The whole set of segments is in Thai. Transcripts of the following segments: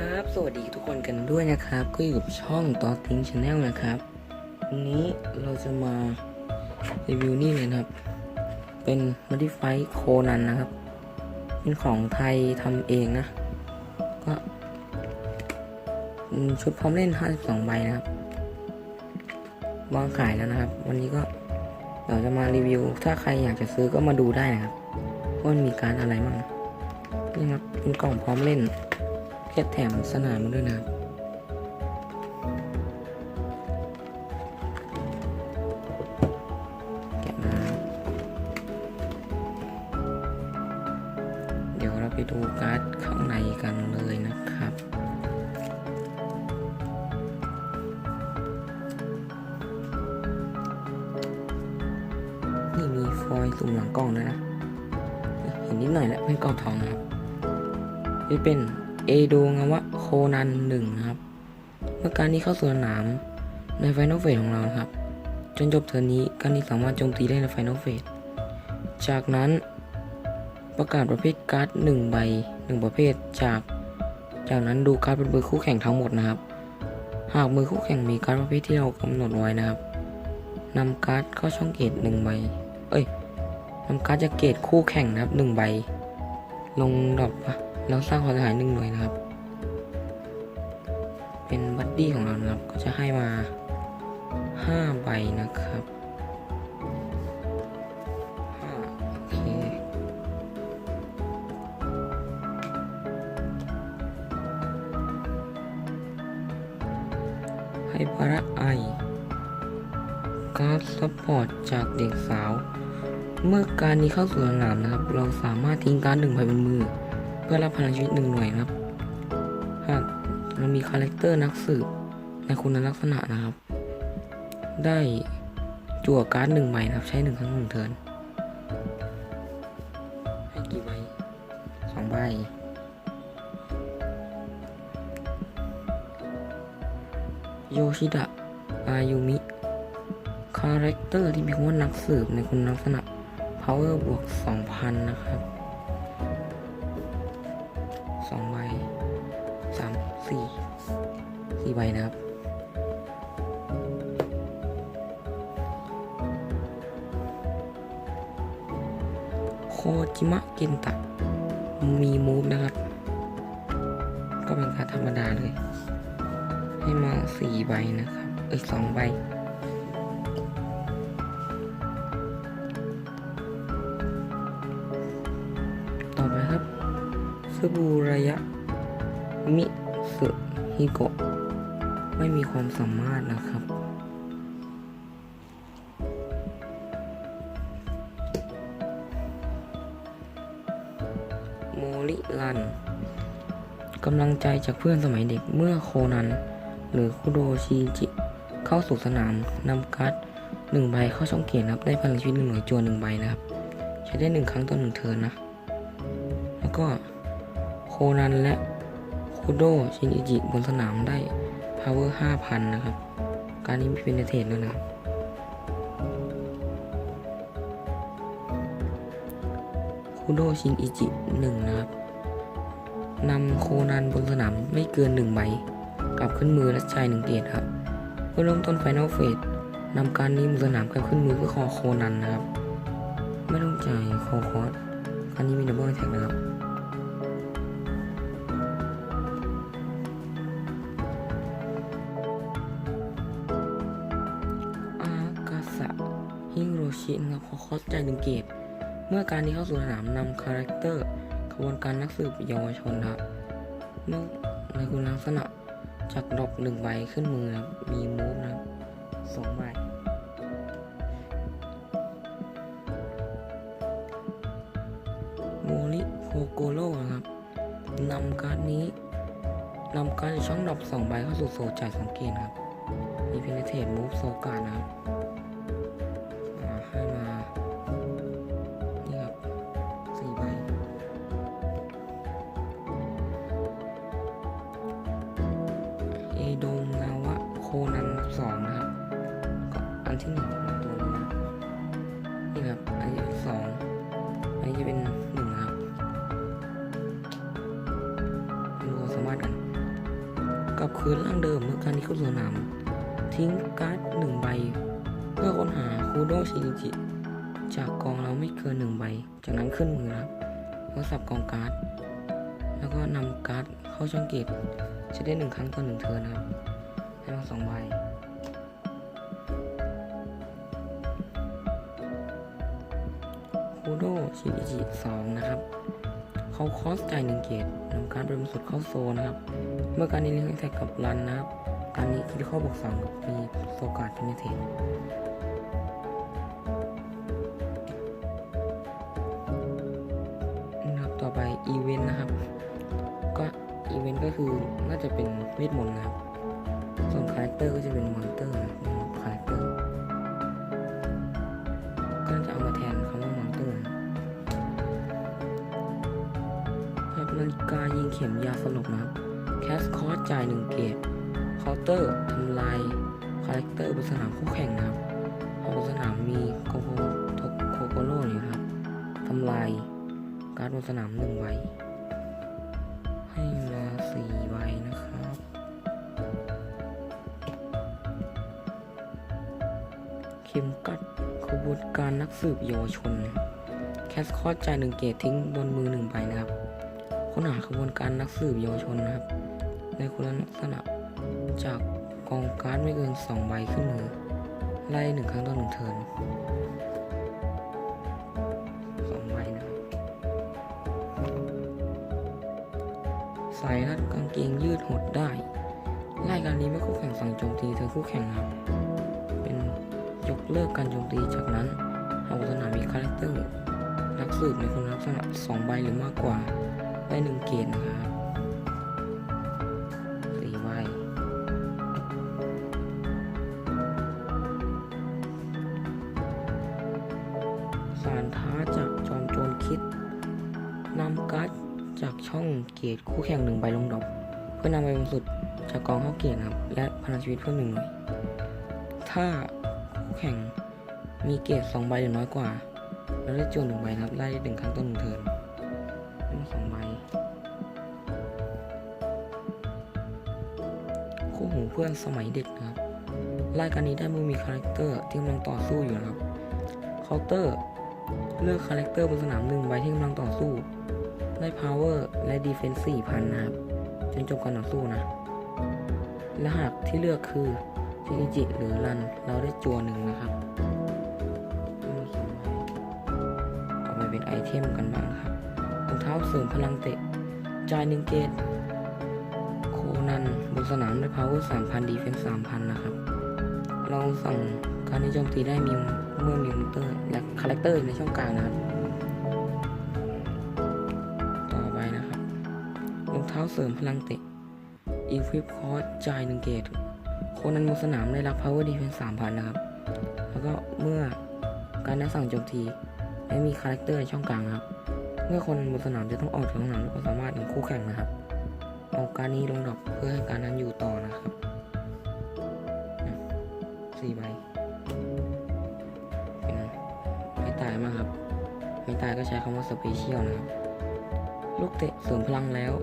ครับสวัสดีทุกคนกันด้วยนะครับ ก็อยู่กับช่องต่อทิงชาแนลนะครับ วันนี้เราจะมารีวิวนี่เลยนะครับ เป็น Modify โคนันนะครับ เป็นของไทยทำเองนะ ก็ชุดพร้อมเล่น 52 ใบนะครับ วางขายแล้วนะครับ วันนี้ก็เดี๋ยวจะมารีวิว ถ้าใครอยากจะซื้อก็มาดูได้นะครับว่ามันมีการอะไรบ้างนี่ครับเป็นกล่องพร้อมเล่น แค่แถมสนามมาด้วยนะแกะมาเดี๋ยวเราไปดูการ์ดข้างในกันเลยนะครับนี่มีฟอยล์สุ่มหลังกล้องด้วยนะ เห็นนิดหน่อยแหละเป็นกล่องทองนะครับนี่เป็น เอโดงาวะโคนันหนึ่งครับ เมื่อการนี้เข้าสู่สนามในไฟนอลเฟสของเราครับ จนจบเทอร์นี้การนี้สามารถโจมตีได้ในไฟนอลเฟสจากนั้นประกาศประเภทการ์ดหนึ่งใบหนึ่งประเภทจาก จากนั้นดูการ์ดบนมือคู่แข่งทั้งหมดนะครับ หากมือคู่แข่งมีการ์ดประเภทที่เรากำหนดไว้นะครับนำการ์ดเข้าช่องเกตหนึ่งใบ เอ้ยนำการ์ดจากเกตคู่แข่งนะครับหนึ่งใบ ลงดรอปะ แล้วสร้างความเสียหายหนึ่งหน่วยนะครับ เป็นบัดดี้ของเรานะครับ ก็จะให้มาห้าใบนะครับห้าโอเคให้บาระไอการ์ดซัพพอร์ตจากเด็กสาว เมื่อการนี้เข้าสู่สนามนะครับ เราสามารถทิ้งการ์ดหนึ่งใบบนมือ เพื่อรับพลังชีวิตหนึ่งหน่วยครับ หากเรามีคาแรคเตอร์นักสืบในคุณลักษณะนะครับ ได้จั่วการ์ดหนึ่งใบนะครับ ใช้หนึ่งครั้งหนึ่งเทิร์นให้กี่ใบสองใบโยชิดะ อายุมิ คาแรคเตอร์ที่มีคำว่านักสืบในคุณลักษณะ power บวก 2,000 นะครับ สี่ใบนะครับ โคจิมะเกนตะ มีมูฟนะครับ ก็เป็นการธรรมดาเลย ให้มาสี่ใบนะครับ เอ้ยสองใบต่อไปครับสบูระยะมิสึฮิโกะ ไม่มีความสามารถนะครับ โมริลันกำลังใจจากเพื่อนสมัยเด็กเมื่อโคนัน หรือคุโดชิจิเข้าสู่สนามนำการ์ดหนึ่งใบเข้าช่องเกียรตินครับ ได้พลังชีวิตหนึ่งหน่วยจวนหนึ่งใบนะครับ ใช้ได้หนึ่งครั้งต่อหนึ่งเทิร์นนะ แล้วก็โคนันและคุโดชินอิจิบนสนามได้ power 5,000 นะครับ การนี้มีเป็นเทศด้วนะครับคุโดชินอิจิหนึ่งนะครับนำโคนันบนสนามไม่เกินหนึ่งใบ กลับขึ้นมือและจ่ายหนึ่งเกตครับเพื่อเริ่มต้นไฟนอลเฟสนำการนี้บนสนามกลับขึ้นมือเพื่อคอโคนันนะครับ ไม่ต้องจ่ายคอคอสการนี้มีดับเบิลแท็กนะครับ รับขอคอสใจหนึ่งเกตเมื่อการนี้เข้าสู่สนามนำคาแรคเตอร์ขบวนการนักสืบเยาวชนครับเมื่อในคุณลักษณะจากดอปหนึ่งใบขึ้นมือครับมีมูฟนะครับสองใบโมริโคโกโร่นะครับนำการ์ดนี้นำการ์ดช่องดอปสองใบเข้าสู่โซจ่ายสองเกตครับมีเพนเทตมูฟโซการนะครับ โดงาวะโคนันสองนะครับก็อันที่หนึ่งตัวนี้นะนี่ครับอันที่สองอันนี้จะเป็นหนึ่งนะครับดูความสามารถกันลับคืนร่างเดิมเมื่อการนี้เข้าสู่สนามทิ้งการ์ดหนึ่งใบ เพื่อค้นหาคูโดชินจิจากกองเราไม่เกินหนึ่งใบ จากนั้นขึ้นมือครับแล้วสับกองการ์ด แล้วก็นำการ์ด เข้าช่องเก็บจะได้หนึ่งครั้งต่อหนึ่งเทิร์นะครับให้มาสองใบคูโดชินิจิสองนะครับ เขาคอสจ่ายหนึ่งเกตนำการดบริสุทธิ์เข้าโซนนะครับ เมื่อการนี้เลี้ยงแท็กกับรันนะครับ การนี้คิดข้อบวกสองมีโซกาดเป็นเทนนะครับต่อไปอีเวนต์นะครับ ก็ อีเวนต์ก็คือน่าจะเป็นเวทมนต์นะครับ ส่วนคาแรคเตอร์ก็จะเป็นมอนเตอร์นะครับคาแรคเตอร์ก็จะเอามาแทนคำว่ามอนเตอร์ครับนาฬิกายิงเข็มยาสลบนะครับ แคสคอร์สจ่ายหนึ่งเกตเคาน์เตอร์ทำลายคาแรคเตอร์บนสนามคู่แข่งนะครับบนสนามมีโกโกโทโคโกโร่อยู่ครับทำลายการ์ดบนสนามหนึ่งใบให้มา สี่ใบนะครับ เข็มกัดขบวนการนักสืบเยาวชน แคสคอร์จ่ายหนึ่งเกตทิ้งบนมือหนึ่งใบนะครับ ค้นหาขบวนการนักสืบเยาวชนนะครับ ในคุณลักษณะจากกองการ์ดไม่เกินสองใบขึ้นมือ ไล่หนึ่งครั้งต่อหนึ่งเทิร์น สายรัดกางเกงยืดหดได้ไล่การนี้ไม่คู่แข่งสั่งโจมตีเธอคู่แข่งครับ เป็นยกเลิกการโจมตีจากนั้นหากสนามมีคาแรคเตอร์นักสืบในคุณลักษณะสองใบหรือมากกว่าได้หนึ่งเกตนะครับ จากช่องเกตคู่แข่งหนึ่งใบลงดอกเพื่อนำใบบนสุดจากกองเข้าเกียร์ครับ และพลังชีวิตเพิ่มหนึ่งหน่วยถ้าคู่แข่งมีเกียร์สองใบหรือน้อยกว่าแล้วได้จวนหนึ่งใบนะครับไล่ได้หนึ่งครั้งต่อหนึ่งเทิร์นเป็นสองใบคู่หูเพื่อนสมัยเด็กนะครับรายการนี้ได้เมื่อมีคาแรคเตอร์ที่กำลังต่อสู้อยู่นะครับเคาน์เตอร์ เลือกคาแรคเตอร์บนสนามหนึ่งใบที่กำลังต่อสู้ ได้ power และ defense สี่พันะครับ จนจบการต่อสู้นะและหากที่เลือกคือชินิจิหรือรัน เราได้จัวหนึ่งนะครับทั้งหมดสองใบต่อไปเป็นไอเทมกันบ้างครับรองเท้าเสริมพลังเตะจ่ายหนึ่งเกตโคนันบนสนามด้วย power 3,000 defense 3,000 นะครับลองสั่งการที่โจมตีได้มีเมื่อมีมอนเตอร์และคาแรคเตอร์ในช่องกลางนะครับ เท้าเสริมพลังเตะ equip cost จ่ายหนึ่งเกตโคนันบนสนามได้รับ power defense 3,000 นะครับ แล้วก็เมื่อการได้สั่งโจมตีและมีคาแรคเตอร์ในช่องกลางครับ เมื่อคนบนสนามจะต้องออกจากสนามด้วยความสามารถของคู่แข่งนะครับเอาการนี้ลงดอกเพื่อให้การนั้นอยู่ต่อนะครับสี่ใบไม่ตายมากครับ ไม่ตายก็ใช้คำว่าสเปเชียลนะครับ ลูกเตะเสริมพลังแล้ว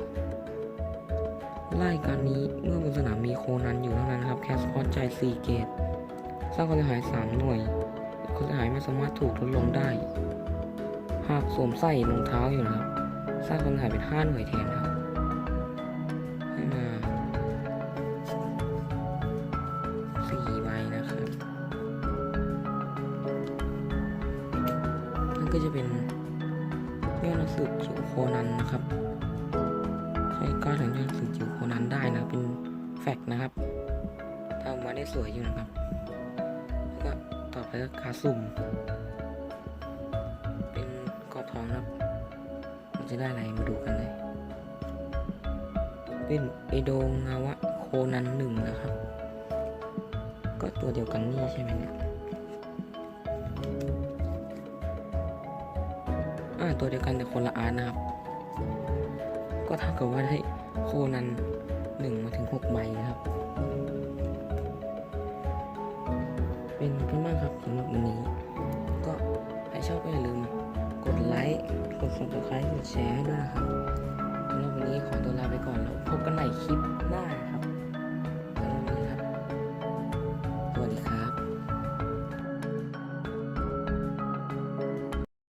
ไล่การนี้เมื่อบนสนามมีโคนันอยู่เท่านั้นครับ แคสคอสจ่าย4เกต สร้างความเสียหาย 3 หน่วยความเสียหายไม่สามารถถูกลดลงได้ หากสวมใส่รองเท้าอยู่นะครับ สร้างความเสียหายเป็น 5 หน่วยแทนครับ ช้การดของยอดนักสืบจิ๋วโคนันได้นะเป็นแฟกต์นะครับทำมาได้สวยอยู่นะครับ แล้วก็ต่อไปก็คาสุ่ม เป็นกอบทองนะครับมันจะได้อะไรมาดูกันเลย เป็นเอโดงาวะโคนันหนึ่งนะครับ ก็ตัวเดียวกันนี่ใช่ไหมเนี่ยอ่าตัวเดียวกันแต่คนละอาร์นะครับ ก็เท่ากับว่าได้โคนันหนึ่งมาถึงหกใบนะครับ เป็นเพื่อนบ้างครับสำหรับวันนี้ ก็ใครชอบก็อย่าลืม กดไลค์ กดสมัครให้กดแชร์ให้ด้วยนะครับสำหรับวันนี้ขอตัวลาไปก่อนแล้วพบกันใหม่คลิปหน้าครับ